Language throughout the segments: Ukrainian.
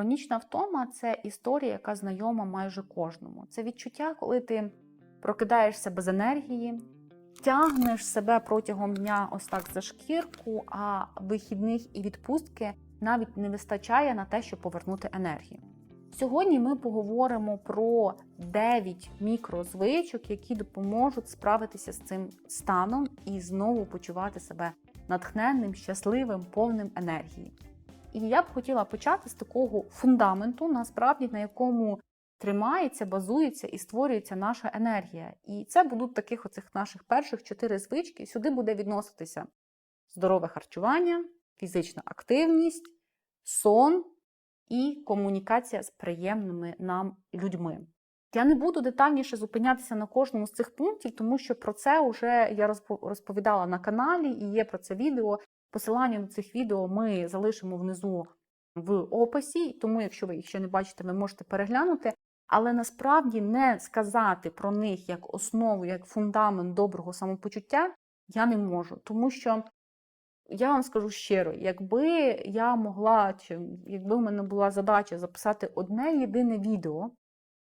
Хронічна втома це історія, яка знайома майже кожному. Це відчуття, коли ти прокидаєшся без енергії, тягнеш себе протягом дня ось так за шкірку, а вихідних і відпустки навіть не вистачає на те, щоб повернути енергію. Сьогодні ми поговоримо про 9 мікрозвичок, які допоможуть справитися з цим станом і знову почувати себе натхненним, щасливим, повним енергії. І я б хотіла почати з такого фундаменту, насправді на якому тримається, базується і створюється наша енергія. І це будуть таких оцих наших перших чотири звички. Сюди буде відноситися здорове харчування, фізична активність, сон і комунікація з приємними нам людьми. Я не буду детальніше зупинятися на кожному з цих пунктів, тому що про це вже я розповідала на каналі і є про це відео. Посилання на цих відео ми залишимо внизу в описі, тому, якщо ви їх ще не бачите, ви можете переглянути. Але насправді не сказати про них як основу, як фундамент доброго самопочуття я не можу. Тому що я вам скажу щиро, якби я могла, чи якби в мене була задача записати одне єдине відео,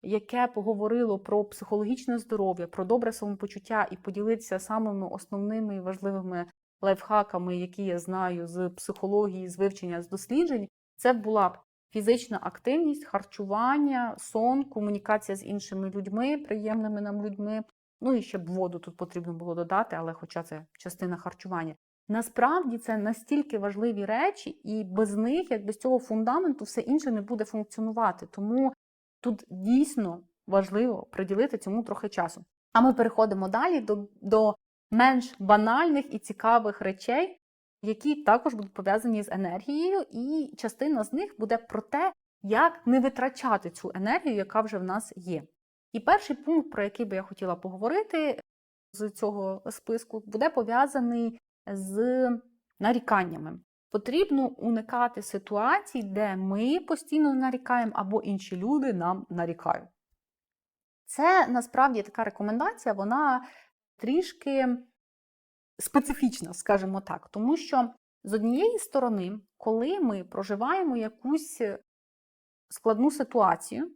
яке поговорило про психологічне здоров'я, про добре самопочуття і поділитися самими основними і важливими лайфхаками, які я знаю з психології, з вивчення, з досліджень, це була б фізична активність, харчування, сон, комунікація з іншими людьми, приємними нам людьми. Ну і ще б воду тут потрібно було додати, але хоча це частина харчування. Насправді це настільки важливі речі, і без них, як без цього фундаменту, все інше не буде функціонувати. Тому тут дійсно важливо приділити цьому трохи часу. А ми переходимо далі до, до менш банальних і цікавих речей, які також будуть пов'язані з енергією, і частина з них буде про те, як не витрачати цю енергію, яка вже в нас є. І перший пункт, про який би я хотіла поговорити з цього списку, буде пов'язаний з наріканнями. Потрібно уникати ситуацій, де ми постійно нарікаємо, або інші люди нам нарікають. Це насправді така рекомендація, вона трішки специфічна, скажімо так, тому що з однієї сторони, коли ми проживаємо якусь складну ситуацію,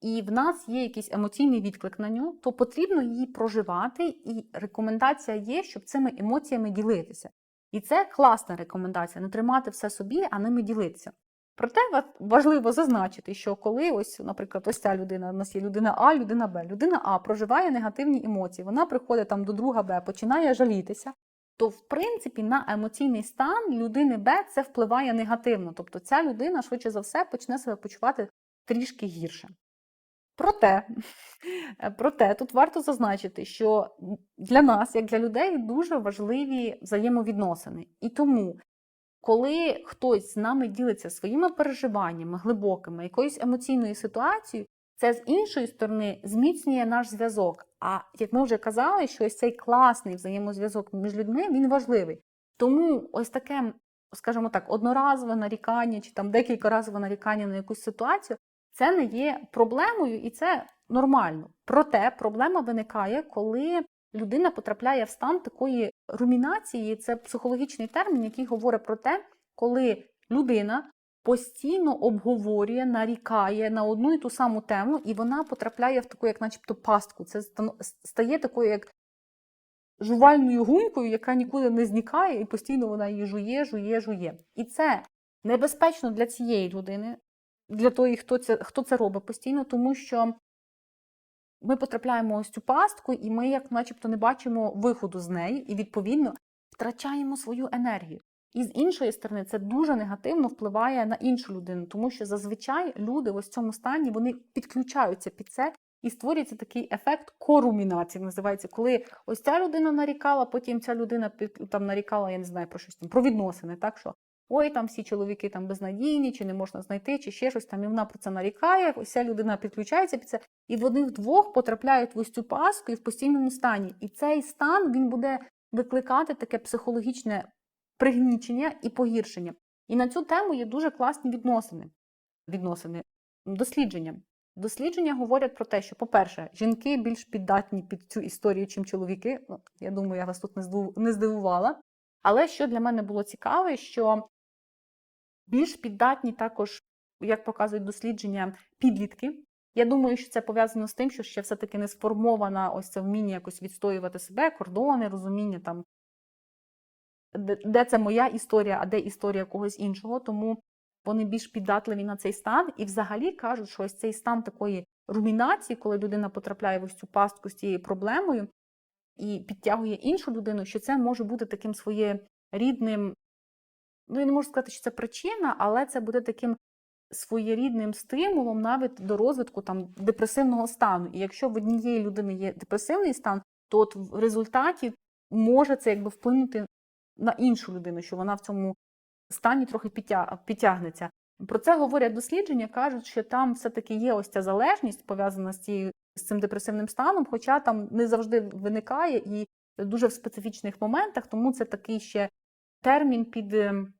і в нас є якийсь емоційний відклик на нього, то потрібно її проживати, і рекомендація є, щоб цими емоціями ділитися. І це класна рекомендація не тримати все собі, а ними ділитися. Проте важливо зазначити, що коли ось, наприклад, ось ця людина, у нас є людина А, людина Б. Людина А проживає негативні емоції, вона приходить там до друга Б, починає жалітися, то в принципі на емоційний стан людини Б це впливає негативно. Тобто ця людина, швидше за все, почне себе почувати трішки гірше. Проте, проте тут варто зазначити, що для нас, як для людей, дуже важливі взаємовідносини. І тому, коли хтось з нами ділиться своїми переживаннями, глибокими, якоюсь емоційною ситуацією, це з іншої сторони зміцнює наш зв'язок. А як ми вже казали, що ось цей класний взаємозв'язок між людьми він важливий. Тому ось таке, скажімо так, одноразове нарікання чи там декілька разове нарікання на якусь ситуацію. Це не є проблемою і це нормально. Проте проблема виникає, коли людина потрапляє в стан такої румінації, це психологічний термін, який говорить про те, коли людина постійно обговорює, нарікає на одну і ту саму тему, і вона потрапляє в таку, як начебто, пастку. Це стає такою, як жувальною гумкою, яка нікуди не зникає, і постійно вона її жує, жує, жує. І це небезпечно для цієї людини для того, хто це хто це робить постійно, тому що ми потрапляємо ось цю пастку, і ми, як начебто, не бачимо виходу з неї, і, відповідно, втрачаємо свою енергію. І з іншої сторони, це дуже негативно впливає на іншу людину, тому що зазвичай люди в ось цьому стані вони підключаються під це і створюється такий ефект корумінації, називається, коли ось ця людина нарікала, потім ця людина там нарікала, я не знаю про щось там, про відносини, так що ой, там всі чоловіки там безнадійні, чи не можна знайти, чи ще щось там, і вона про це нарікає, ось ця людина підключається під це, і вони вдвох потрапляють в ось цю паску і в постійному стані. І цей стан він буде викликати таке психологічне пригнічення і погіршення. І на цю тему є дуже класні відносини. відносини, дослідження. Дослідження говорять про те, що, по-перше, жінки більш піддатні під цю історію, чим чоловіки. Ну, Я думаю, я вас тут не здивувала. Але що для мене було цікаве, що більш піддатні також як показують дослідження, підлітки. Я думаю, що це пов'язано з тим, що ще все-таки не сформована ось це вміння якось відстоювати себе, кордони, розуміння там, де, це моя історія, а де історія когось іншого. Тому вони більш піддатливі на цей стан. І взагалі кажуть, що ось цей стан такої румінації, коли людина потрапляє в ось цю пастку з цією проблемою і підтягує іншу людину, що це може бути таким своєрідним, ну я не можу сказати, що це причина, але це буде таким своєрідним стимулом навіть до розвитку там депресивного стану. І якщо в однієї людини є депресивний стан, то от в результаті може це якби вплинути на іншу людину, що вона в цьому стані трохи підтягнеться. Про це говорять дослідження, кажуть, що там все-таки є ось ця залежність пов'язана з цією з цим депресивним станом, хоча там не завжди виникає і дуже в специфічних моментах, тому це такий ще термін під ем,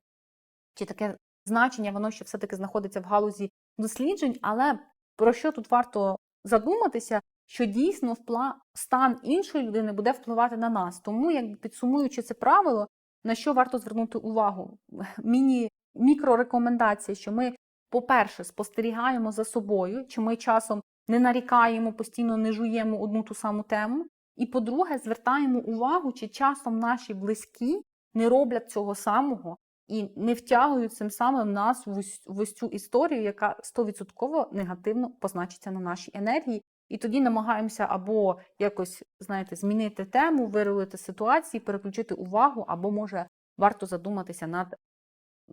чи таке значення, воно ще все-таки знаходиться в галузі досліджень, але про що тут варто задуматися, що дійсно впла... стан іншої людини буде впливати на нас. Тому, як підсумуючи це правило, на що варто звернути увагу? Міні мікрорекомендації, що ми, по-перше, спостерігаємо за собою, чи ми часом не нарікаємо, постійно не жуємо одну ту саму тему. І по-друге, звертаємо увагу, чи часом наші близькі не роблять цього самого і не втягують цим самим нас в ось, цю історію, яка 100% негативно позначиться на нашій енергії. І тоді намагаємося або якось, знаєте, змінити тему, вирулити ситуації, переключити увагу, або може варто задуматися над,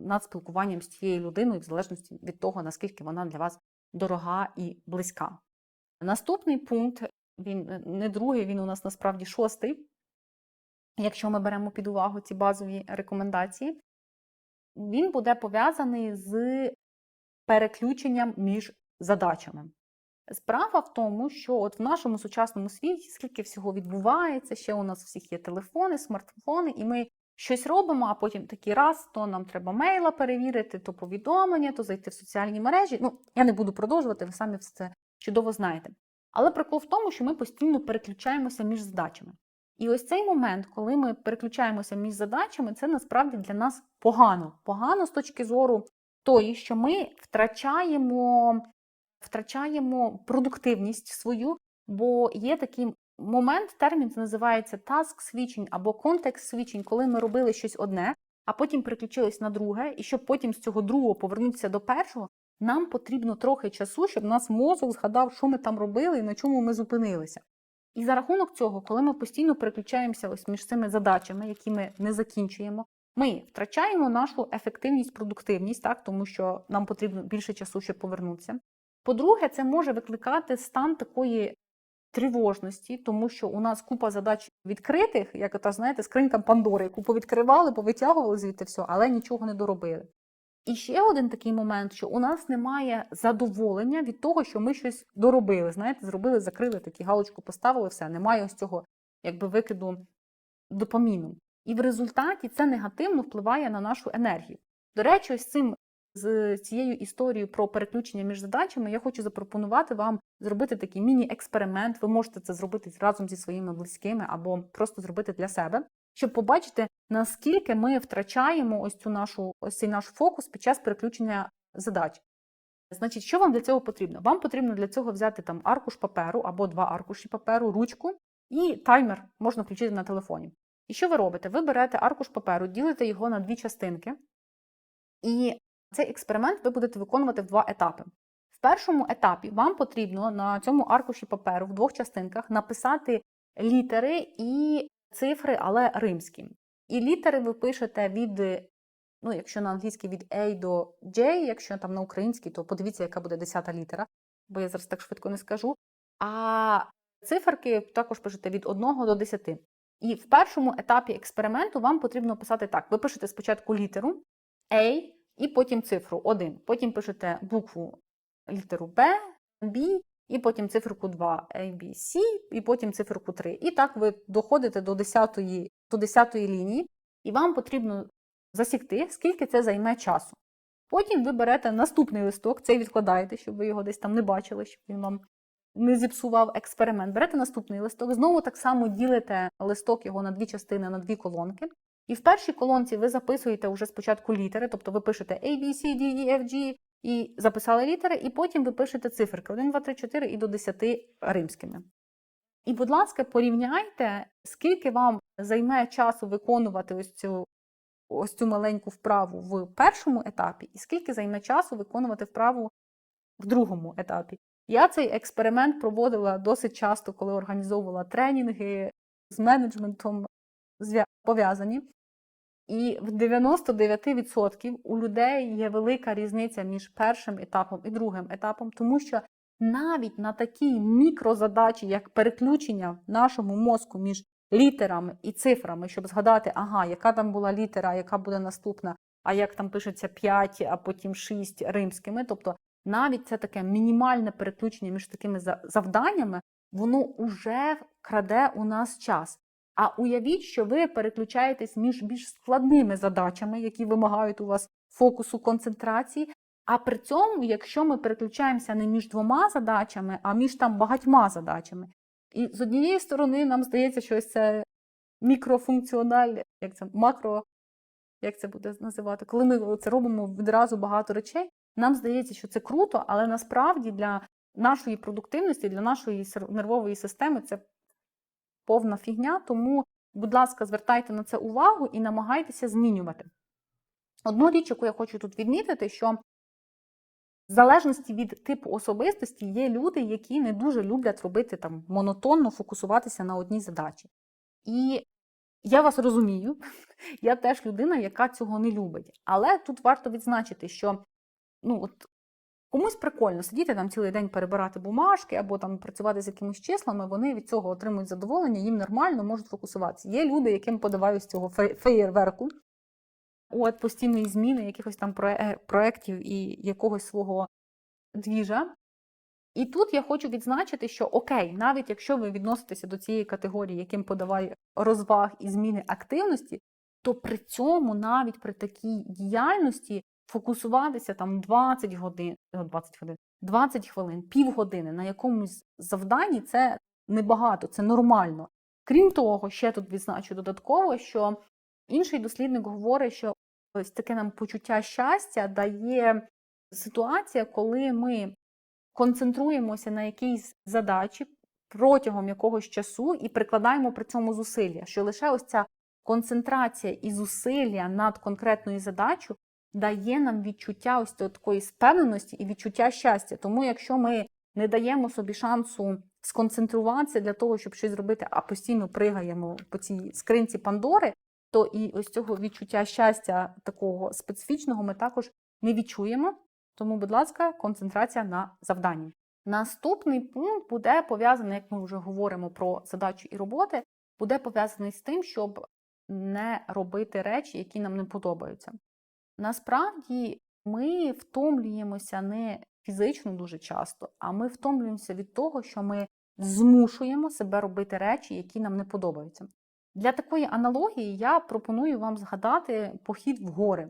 над спілкуванням з цією людиною, в залежності від того, наскільки вона для вас дорога і близька. Наступний пункт, він е, не другий, він у нас насправді шостий. Якщо ми беремо під увагу ці базові рекомендації, він буде пов'язаний з переключенням між задачами. Справа в тому, що от в нашому сучасному світі скільки всього відбувається, ще у нас всіх є телефони, смартфони, і ми щось робимо, а потім такий раз, то нам треба мейла перевірити, то повідомлення, то зайти в соціальні мережі. Ну, я не буду продовжувати, ви самі все це чудово знаєте. Але прикол в тому, що ми постійно переключаємося між задачами. І ось цей момент, коли ми переключаємося між задачами, це насправді для нас погано. Погано з точки зору тої, що ми втрачаємо, втрачаємо продуктивність свою, бо є такий момент, термін називається task switching або context switching, коли ми робили щось одне, а потім переключились на друге, і щоб потім з цього другого повернутися до першого, нам потрібно трохи часу, щоб нас мозок згадав, що ми там робили і на чому ми зупинилися. І за рахунок цього, коли ми постійно переключаємося ось між цими задачами, які ми не закінчуємо, ми втрачаємо нашу ефективність, продуктивність, так, тому що нам потрібно більше часу, щоб повернутися. По-друге, це може викликати стан такої тривожності, тому що у нас купа задач відкритих, як ото, знаєте, скринька Пандори, яку повідкривали, повитягували звідти все, але нічого не доробили. І ще один такий момент, що у нас немає задоволення від того, що ми щось доробили. Знаєте, зробили, закрили такі галочку, поставили, все, немає ось цього якби викиду допаміну. І в результаті це негативно впливає на нашу енергію. До речі, ось цим з цією історією про переключення між задачами я хочу запропонувати вам зробити такий міні-експеримент. Ви можете це зробити разом зі своїми близькими або просто зробити для себе, щоб побачити, наскільки ми втрачаємо ось цю нашу ось цей наш фокус під час переключення задач. Значить, що вам для цього потрібно? Вам потрібно для цього взяти там аркуш паперу або два аркуші паперу, ручку і таймер можна включити на телефоні. І що ви робите? Ви берете аркуш паперу, ділите його на дві частинки, і цей експеримент ви будете виконувати в два етапи. В першому етапі вам потрібно на цьому аркуші паперу в двох частинках написати літери і цифри, але римські. І літери ви пишете від, ну, якщо на англійській від A до J, якщо там на українській, то подивіться, яка буде десята літера, бо я зараз так швидко не скажу. А циферки також пишете від 1 до 10. І в першому етапі експерименту вам потрібно писати так: ви пишете спочатку літеру A і потім цифру 1. Потім пишете букву літеру B, B, і потім циферку 2 A, B, C, і потім циферку 3. І так ви доходите до 10 до 10 лінії, і вам потрібно засікти, скільки це займе часу. Потім ви берете наступний листок, цей відкладаєте, щоб ви його десь там не бачили, щоб він вам не зіпсував експеримент. Берете наступний листок, знову так само ділите листок його на дві частини, на дві колонки. І в першій колонці ви записуєте вже спочатку літери, тобто ви пишете A, B, C, D, E, F, G, і записали літери, і потім ви пишете циферки 1, 2, 3, 4 і до 10 римськими. І, будь ласка, порівняйте, скільки вам займе часу виконувати ось цю, ось цю маленьку вправу в першому етапі, і скільки займе часу виконувати вправу в другому етапі. Я цей експеримент проводила досить часто, коли організовувала тренінги з менеджментом пов'язані. І в 99% у людей є велика різниця між першим етапом і другим етапом, тому що навіть на такій мікрозадачі, як переключення в нашому мозку між літерами і цифрами, щоб згадати, ага, яка там була літера, яка буде наступна, а як там пишеться 5, а потім 6 римськими. Тобто навіть це таке мінімальне переключення між такими завданнями, воно уже краде у нас час. А уявіть, що ви переключаєтесь між більш складними задачами, які вимагають у вас фокусу концентрації. А при цьому, якщо ми переключаємося не між двома задачами, а між там багатьма задачами. І з однієї сторони нам здається, що ось це мікрофункціональне, як це макро, як це буде називати, коли ми це робимо відразу багато речей, нам здається, що це круто, але насправді для нашої продуктивності, для нашої нервової системи це повна фігня. Тому, будь ласка, звертайте на це увагу і намагайтеся змінювати. Одну річ, яку я хочу тут відмітити, що в залежності від типу особистості є люди, які не дуже люблять робити там монотонно, фокусуватися на одній задачі. І я вас розумію, я теж людина, яка цього не любить. Але тут варто відзначити, що ну, от, комусь прикольно сидіти там цілий день перебирати бумажки або там працювати з якимись числами, вони від цього отримують задоволення, їм нормально можуть фокусуватися. Є люди, яким подаваю з цього феєрверку, от постійної зміни якихось там проєктів і якогось свого двіжа. І тут я хочу відзначити, що окей, навіть якщо ви відноситеся до цієї категорії, яким подавай розваг і зміни активності, то при цьому навіть при такій діяльності фокусуватися там 20 годин, 20 годин, 20 хвилин, півгодини на якомусь завданні це небагато, це нормально. Крім того, ще тут відзначу додатково, що інший дослідник говорить, що ось таке нам почуття щастя дає ситуація, коли ми концентруємося на якійсь задачі протягом якогось часу і прикладаємо при цьому зусилля, що лише ось ця концентрація і зусилля над конкретною задачею дає нам відчуття ось такої спевненості і відчуття щастя. Тому якщо ми не даємо собі шансу сконцентруватися для того, щоб щось зробити, а постійно пригаємо по цій скринці Пандори, то і ось цього відчуття щастя такого специфічного ми також не відчуємо. Тому, будь ласка, концентрація на завданні. Наступний пункт буде пов'язаний, як ми вже говоримо про задачу і роботи, буде пов'язаний з тим, щоб не робити речі, які нам не подобаються. Насправді ми втомлюємося не фізично дуже часто, а ми втомлюємося від того, що ми змушуємо себе робити речі, які нам не подобаються. Для такої аналогії я пропоную вам згадати похід в гори.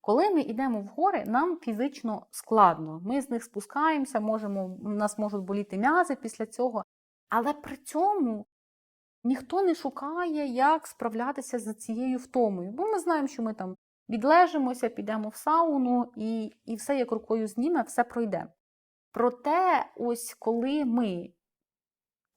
Коли ми йдемо в гори, нам фізично складно. Ми з них спускаємося, можемо, у нас можуть боліти м'язи після цього, але при цьому ніхто не шукає, як справлятися з цією втомою. Бо ми знаємо, що ми там відлежимося, підемо в сауну, і, і все як рукою зніме, все пройде. Проте, ось коли ми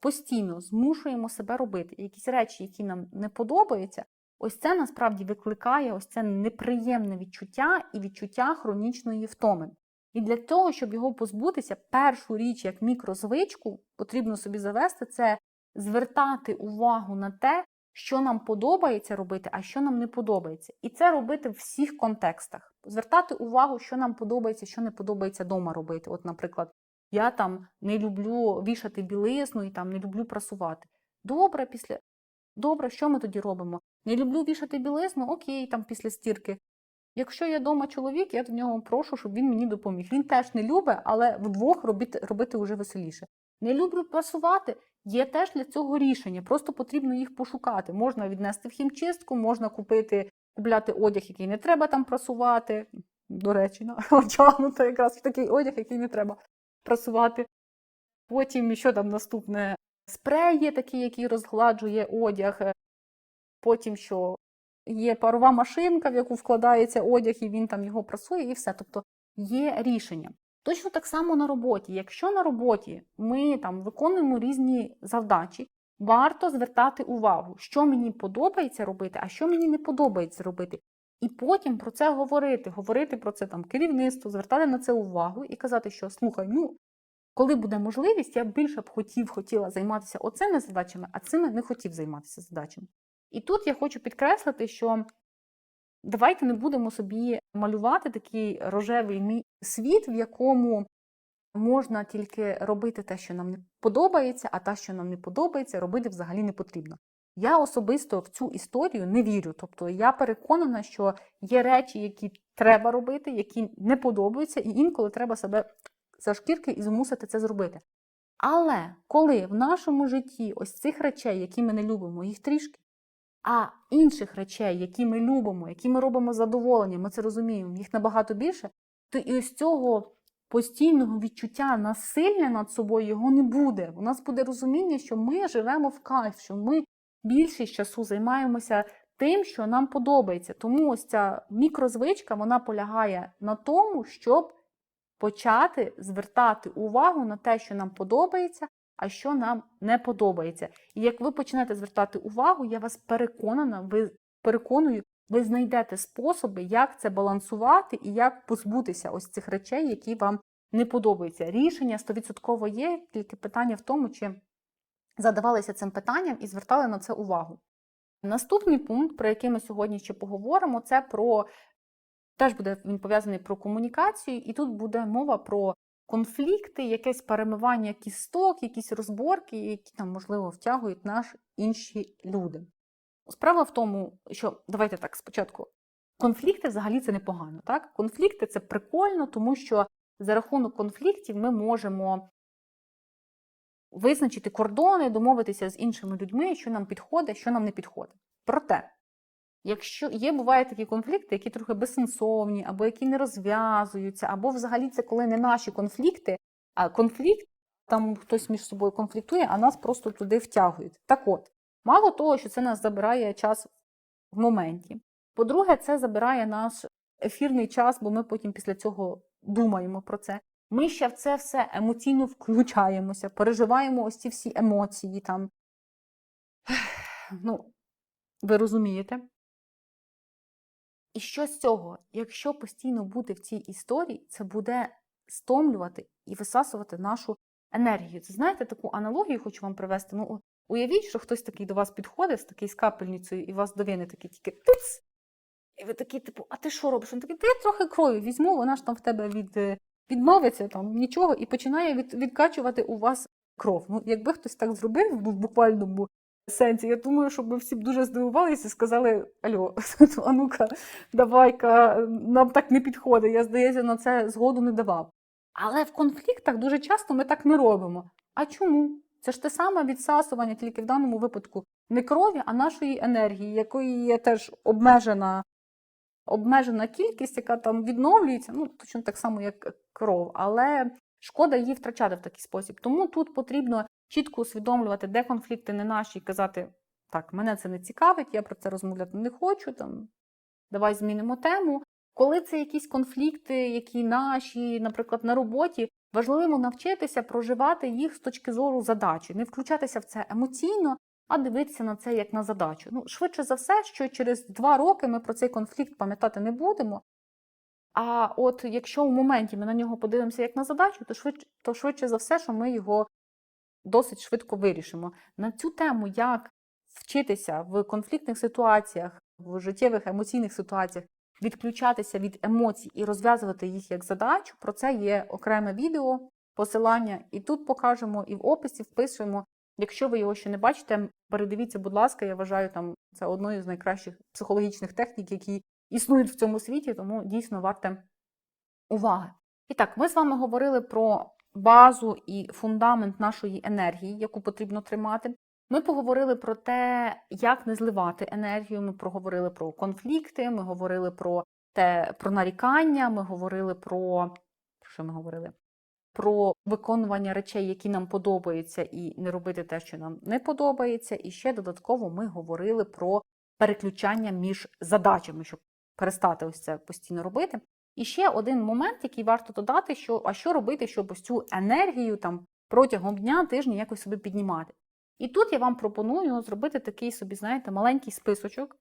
постійно змушуємо себе робити якісь речі, які нам не подобаються, ось це насправді викликає ось це неприємне відчуття і відчуття хронічної втоми. І для того, щоб його позбутися, першу річ, як мікрозвичку, потрібно собі завести, це звертати увагу на те, що нам подобається робити, а що нам не подобається. І це робити в всіх контекстах. Звертати увагу, що нам подобається, що не подобається вдома робити. От, наприклад, я там не люблю вішати білизну і там не люблю прасувати. Добре, після добре, що ми тоді робимо? Не люблю вішати білизну, окей, там після стірки. Якщо є вдома чоловік, я в нього прошу, щоб він мені допоміг. Він теж не любить, але вдвох робити, робити вже веселіше. Не люблю прасувати. Є теж для цього рішення, просто потрібно їх пошукати. Можна віднести в хімчистку, можна купити, купляти одяг, який не треба там прасувати. До речі, одягнуто якраз в такий одяг, який не треба прасувати. Потім, що там наступне? Спрей є такий, який розгладжує одяг. Потім що є парова машинка, в яку вкладається одяг, і він там його прасує, і все. Тобто є рішення. Точно так само на роботі. Якщо на роботі ми там виконуємо різні завдачі, варто звертати увагу, що мені подобається робити, а що мені не подобається робити. І потім про це говорити, говорити про це там керівництво, звертати на це увагу і казати, що слухай, ну коли буде можливість, я більше б хотів, хотіла займатися оцими задачами, а цими не хотів займатися задачами. І тут я хочу підкреслити, що давайте не будемо собі малювати такий рожевий світ, в якому можна тільки робити те, що нам не подобається, а те, що нам не подобається, робити взагалі не потрібно. Я особисто в цю історію не вірю. Тобто я переконана, що є речі, які треба робити, які не подобаються, і інколи треба себе за шкірки і змусити це зробити. Але коли в нашому житті ось цих речей, які ми не любимо, їх трішки, а інших речей, які ми любимо, які ми робимо з задоволенням, ми це розуміємо, їх набагато більше, і ось цього постійного відчуття насилля над собою його не буде. У нас буде розуміння, що ми живемо в кайф, що ми більшість часу займаємося тим, що нам подобається. Тому ось ця мікрозвичка вона полягає на тому, щоб почати звертати увагу на те, що нам подобається, а що нам не подобається. І як ви почнете звертати увагу, я вас переконана, ви переконую, ви знайдете способи, як це балансувати і як позбутися ось цих речей, які вам не подобаються. Рішення 100% є, тільки питання в тому, чи задавалися цим питанням і звертали на це увагу. Наступний пункт, про який ми сьогодні ще поговоримо, це про теж буде він пов'язаний про комунікацію, і тут буде мова про конфлікти, якесь перемивання кісток, якісь розборки, які там, можливо, втягують наш інші люди. Справа в тому, що давайте так спочатку. Конфлікти взагалі це непогано. Так? Конфлікти це прикольно, тому що за рахунок конфліктів ми можемо визначити кордони, домовитися з іншими людьми, що нам підходить, що нам не підходить. Проте, якщо є, бувають такі конфлікти, які трохи безсенсовні, або які не розв'язуються, або взагалі це коли не наші конфлікти, а конфлікт, там хтось між собою конфліктує, а нас просто туди втягують. Так от, мало того, що це нас забирає час в моменті. По-друге, це забирає наш ефірний час, бо ми потім після цього думаємо про це. Ми ще в це все емоційно включаємося, переживаємо ось ці всі емоції там. Ну, ви розумієте? І що з цього? Якщо постійно бути в цій історії, це буде стомлювати і висасувати нашу енергію. Це знаєте, таку аналогію хочу вам привести. Ну, уявіть, що хтось такий до вас підходить з такий з капельницею, і вас довини такі тільки туц. І ви такі, типу, а ти що робиш? Він такий, та я трохи крові візьму, вона ж там в тебе від, е, відмовиться, там нічого, і починає від, відкачувати у вас кров. Ну, якби хтось так зробив в буквальному сенсі, я думаю, щоб ви всі б дуже здивувалися і сказали: Альо, а ну-ка, давай-ка, нам так не підходить. Я, здається, на це згоду не давав. Але в конфліктах дуже часто ми так не робимо. А чому? Це ж те саме відсасування, тільки в даному випадку не крові, а нашої енергії, якої є теж обмежена, обмежена кількість, яка там відновлюється, ну точно так само, як кров, але шкода її втрачати в такий спосіб. Тому тут потрібно чітко усвідомлювати, де конфлікти не наші, і казати, так, мене це не цікавить, я про це розмовляти не хочу, там, давай змінимо тему. Коли це якісь конфлікти, які наші, наприклад, на роботі, важливо навчитися проживати їх з точки зору задачі, не включатися в це емоційно, а дивитися на це як на задачу. Ну, швидше за все, що через два роки ми про цей конфлікт пам'ятати не будемо. А от якщо в моменті ми на нього подивимося як на задачу, то швидше, то швидше за все, що ми його досить швидко вирішимо. На цю тему, як вчитися в конфліктних ситуаціях, в життєвих емоційних ситуаціях, відключатися від емоцій і розв'язувати їх як задачу, про це є окреме відео, посилання, і тут покажемо, і в описі вписуємо. Якщо ви його ще не бачите, передивіться, будь ласка, я вважаю, там це одною з найкращих психологічних технік, які існують в цьому світі, тому дійсно варте уваги. І так, ми з вами говорили про базу і фундамент нашої енергії, яку потрібно тримати. Ми поговорили про те, як не зливати енергію. Ми проговорили про конфлікти, ми говорили про те, про нарікання, ми говорили про. Що ми говорили? Про виконування речей, які нам подобаються, і не робити те, що нам не подобається. І ще додатково ми говорили про переключання між задачами, щоб перестати ось це постійно робити. І ще один момент, який варто додати, що а що робити, щоб ось цю енергію там протягом дня, тижня якось собі піднімати. І тут я вам пропоную зробити такий собі, знаєте, маленький списочок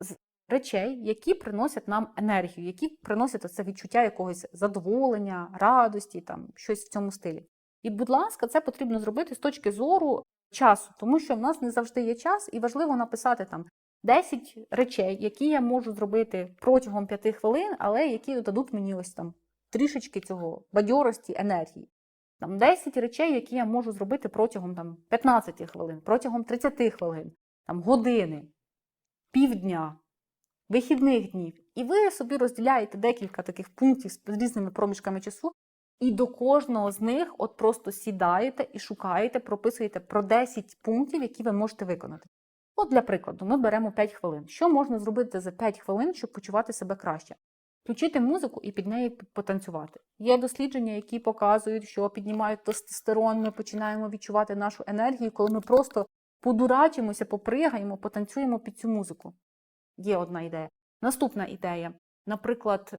з речей, які приносять нам енергію, які приносять це відчуття якогось задоволення, радості, там щось в цьому стилі. І, будь ласка, це потрібно зробити з точки зору часу, тому що в нас не завжди є час, і важливо написати там 10 речей, які я можу зробити протягом 5 хвилин, але які додадуть мені ось там трішечки цього бадьорості, енергії. Там 10 речей, які я можу зробити протягом там, 15 хвилин, протягом 30 хвилин, там, години, півдня, вихідних днів. І ви собі розділяєте декілька таких пунктів з різними проміжками часу, і до кожного з них от просто сідаєте і шукаєте, прописуєте про 10 пунктів, які ви можете виконати. От, для прикладу, ми беремо 5 хвилин. Що можна зробити за 5 хвилин, щоб почувати себе краще? Включити музику і під неї потанцювати. Є дослідження, які показують, що піднімають тестостерон, ми починаємо відчувати нашу енергію, коли ми просто подурачимося, попригаємо, потанцюємо під цю музику. Є одна ідея. Наступна ідея, наприклад,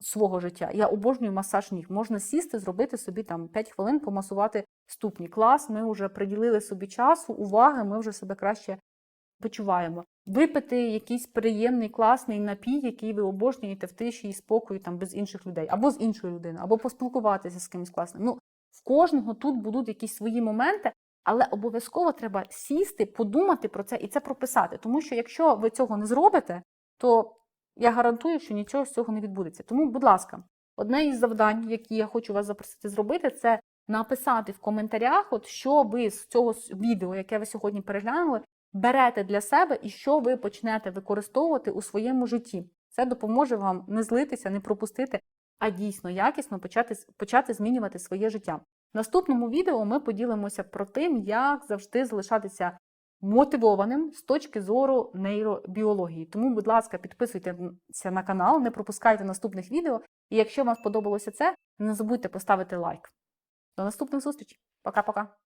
свого життя. Я обожнюю масаж ніг. Можна сісти, зробити собі там 5 хвилин, помасувати ступні. Клас, ми вже приділили собі часу, уваги, ми вже себе краще почуваємо. Випити якийсь приємний, класний напій, який ви обожнюєте в тиші і спокою там без інших людей, або з іншою людиною, або поспілкуватися з кимось класним. Ну, в кожного тут будуть якісь свої моменти, але обов'язково треба сісти, подумати про це і це прописати. Тому що якщо ви цього не зробите, то я гарантую, що нічого з цього не відбудеться. Тому, будь ласка, одне із завдань, які я хочу вас запросити зробити, це написати в коментарях, от що ви з цього відео, яке ви сьогодні переглянули, берете для себе і що ви почнете використовувати у своєму житті. Це допоможе вам не злитися, не пропустити, а дійсно якісно почати, почати змінювати своє життя. В наступному відео ми поділимося про тим, як завжди залишатися мотивованим з точки зору нейробіології. Тому, будь ласка, підписуйтеся на канал, не пропускайте наступних відео. І якщо вам сподобалося це, не забудьте поставити лайк. До наступних зустрічей. Пока-пока.